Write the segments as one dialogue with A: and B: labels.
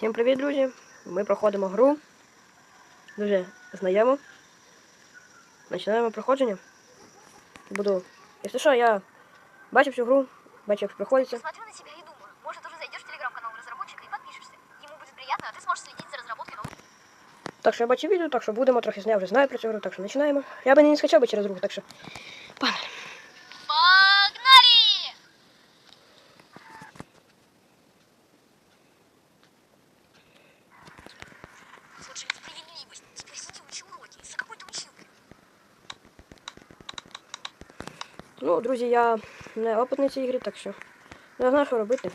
A: Всім привіт, друзі! Ми проходимо гру. Дуже знайомо. Починаємо проходження. Буду. Якщо що, я бачив цю гру, бачив, як проходиться.
B: Смотрю на тебя и думаю, может уже зайдешь в телеграм-канал разработчика и подпишешься. Ему будет приятно, а ты сможешь следить за разработкой новых.
A: Так що я бачив відео, так що будемо трохи я вже знаю про цю гру, так що починаємо. Я би не скачав би через руку, так що. Погнали.
B: Погнали!
A: Ну, друзі, я не опитний в цій грі, так що я знаю, що робити.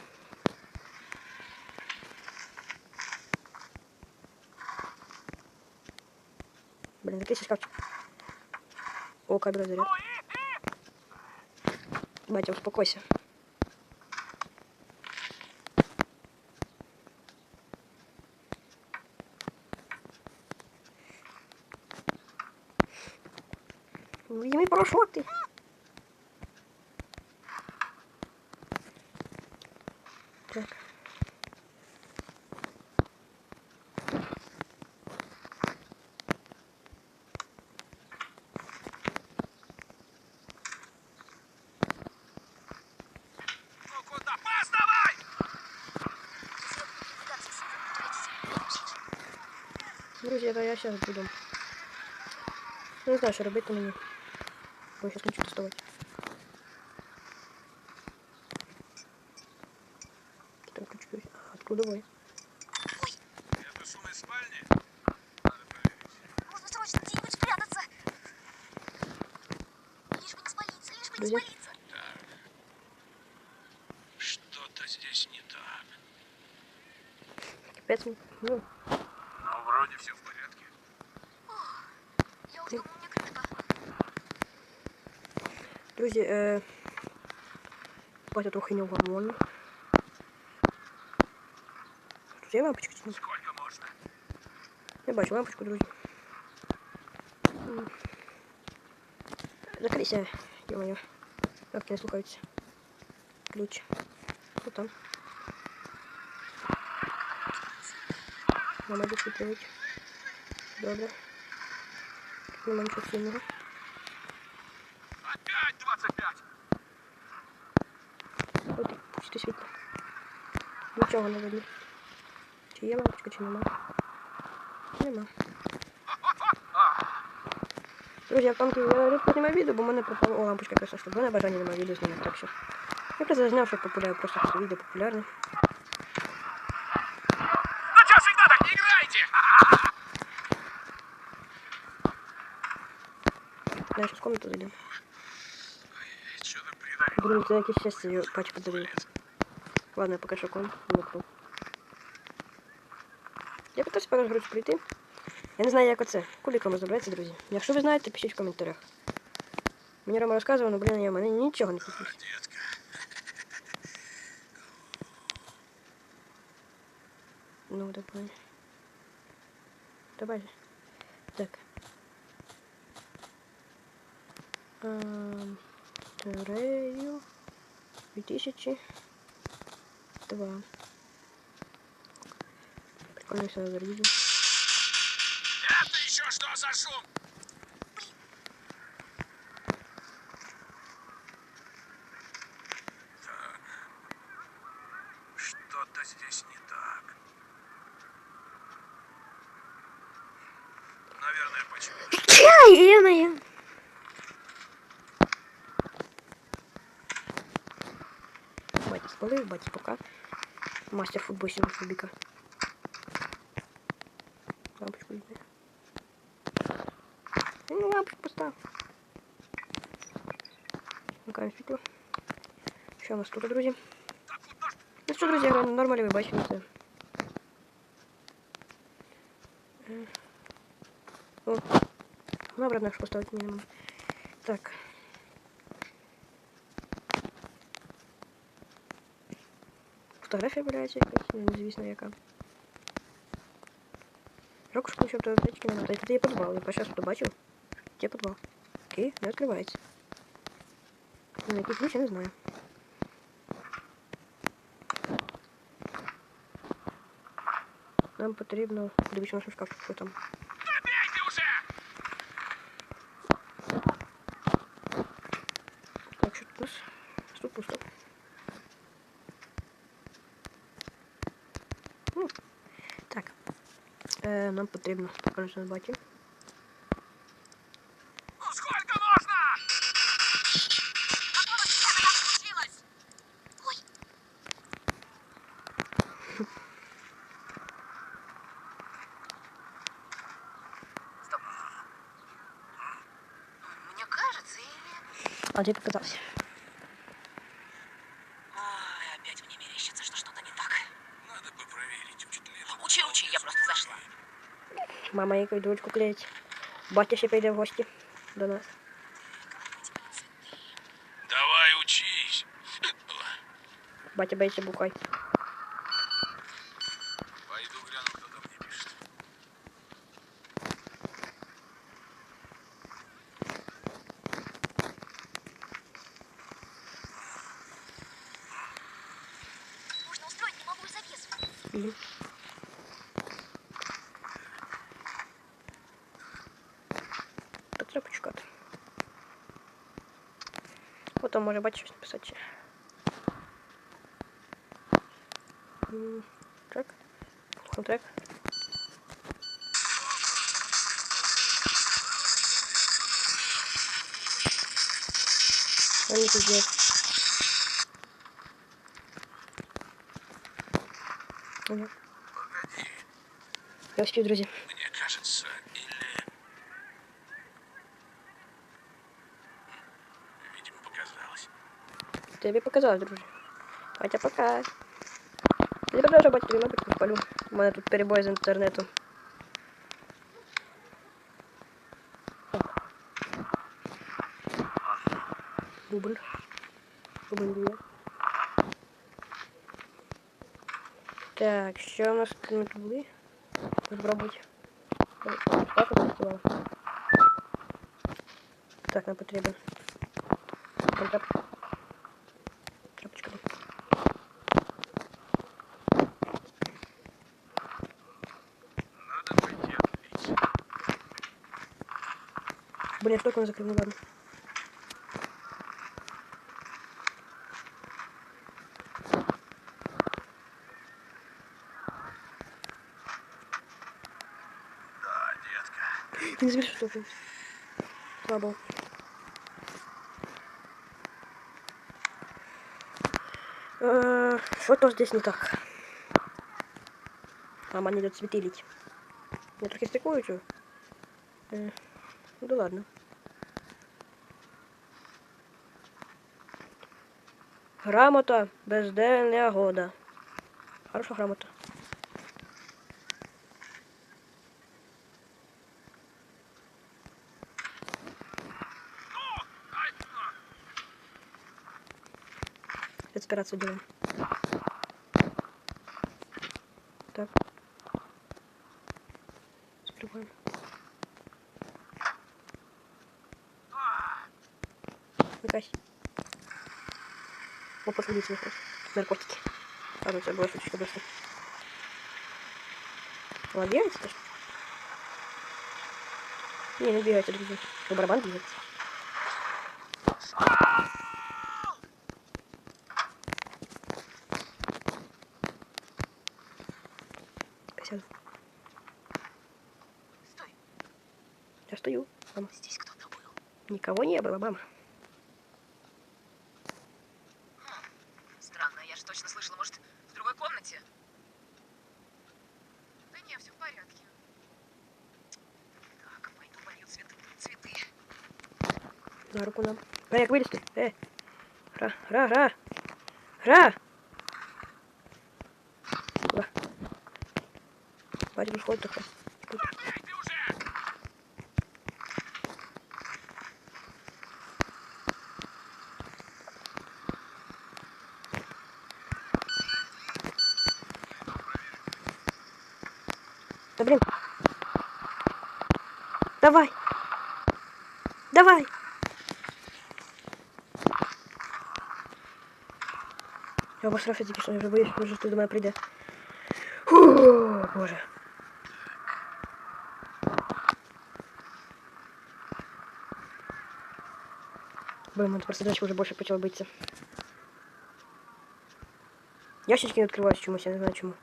A: Блін, якийсь шкафчик. О, камера заряд. Батя, успокойся. Видимый порошок ты. Друзі, то я зараз буду. Не знаю, що робити мені. Бо щас хочу тестувати. Так, ключ. Откуда вы?
C: Это шум из спальни? Надо проверить.
B: Нужно срочно где-нибудь спрятаться. Лишь бы не спалиться, лишь бы не
A: Друзья.
B: спалиться.
C: Что-то здесь не так.
A: Капец. Ну,
C: Ну, вроде все в порядке.
B: Я уснул, мне крепко.
A: друзі, е... Батя трохи неугомонно. Тут є лампочка чи ні?
C: Сколько можно?
A: Я бачу лампочку, друзі. М. Закрийся, ё-моё. Як не слухаються. Ключ. Що там? Мама буде світлить. Добре. Тут нема нічого цінного. Нічого не видно. Чи є лампочка, чи нема? Нема. Друзі, я в танки я рідко знімаю відео, бо в мене пропала О, лампочка якраз щоб в мене бажання немає відео знімати, так що. Я просто зазняв, що популяю, просто що відео популярне.
C: Ну что всегда так не играйте?
A: Да, я сейчас в комнату зайду.
C: Что ты придавил?
A: Блин, це якийсь щастя, я патч подавив. Ладно, я покажу шоком. Я питаюся пару грудь прийти. Я не знаю, як оце. Куликом розробляється, друзі. Якщо ви знаєте, пишіть в комментариях. Мені Рома розказував, але, блін, я мене нічого не
C: пишу.
A: Ну, давай. Давай. Так. Терею. 2000. два. Прикольно все выглядит.
C: Это еще что за шум? Что-то здесь не так. Наверное, почему.
A: Чай, Елена, Батя спалив, батя пока. Мастер футбольного фубіка. Лампочку візьми. Ну, лампочку постав. Вмикаємо світло. Що у нас тут, друзі?
C: Так вот наш
A: Ну що, друзі, граю нормально, ви бачите це. Е. О, ну, обратно ж поставити мінімум. Так. Фотографія валяється якась, незвісно яка. Рок включив до аптечки немає. Тут є підвал, я перший раз тут бачив. Є підвал. Окей, не відкривається. Ну, який ключ, я не знаю. Нам потрібно. Дивіться, наш шкаф, що там. Е, нам потрібно покажу на баті.
C: Ну сколько!
B: Ой, стоп. Мне кажется, или...
A: А де показався?
B: Ой, опять мне мерещится, что что-то не так.
C: Надо бы проверить, учит ли это.
B: Учи, учи, я просто зашла.
A: Мама яку дочку клеїть. Батя ще прийде в гості до нас.
C: Давай учись.
A: Батя боїться бухай. треба почекати. Потім може бачиш щось написати. ще. М, Трек. Слухаємо трек. А не пиздец. Ага.
C: Погоди,
A: Я спів, друзі. Тобі показав, друже. Батя пока. Я продовжу бачити тобі мабуть спалю. У мене тут перебой з інтернету. Дубль. Дубль є. Так, що у нас ми тут були? Спробуй. Так, от працювало. Так, нам потрібен. Контакт. Блин, что он закрыл, ладно.
C: Да, детка.
A: Ты не заберешь, что ты. Слабо. Э, Что-то здесь не так. Мама не идет цветы лить. Я трохи стикую, чё? Ну да ладно. Грамота безденная года. Хорошая грамота. Спецоперацию делаем. Так. Закрываем. Никась. О, посмотрите на Наркотики. А, ну, это была шуточка просто. Молодец, ты что? Не, не бегайте, друзья. Ну, барабан двигается. Сяду.
B: Стой,
A: Я стою. Мама.
B: здесь кто-то был.
A: Никого не было, мама. На руку нам. Э, як вилізти? Э. Ра, ра, ра. Ра. Куда? Батя не ходит такой.
C: Добейте уже!
A: Да блин. Давай. Давай. Ну, я обосрался тільки що я вже боюсь, що ти до мене прийде. Фу, боже. Блин, мы просто дочка уже больше почала биться. Ящички не открываются чему я не знаю чему.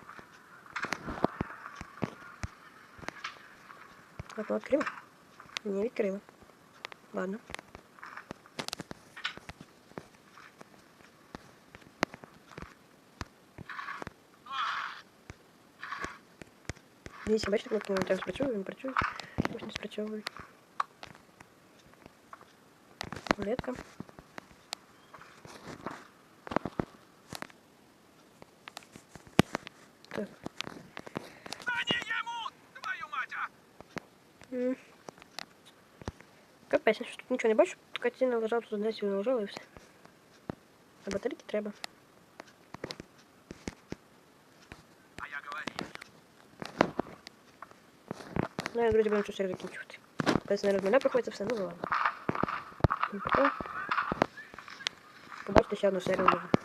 A: Окно открыла? Не открыли. Ладно. Дивіться, бачите, кнопки не треба спрацьовує, не працює. Ось не спрацьовує. Рулетка. Так.
C: Да не ему! Твою мать, а!
A: М. Капець, я що тут нічого не бачу, така ціна лежала тут десь не лежала і все. А батарейки треба. Ну, я вроде бы нічого серію закінчувати. Капець, наверное, мене проходить все, ну ладно. Ну, пока. Побачите ще одну серію може.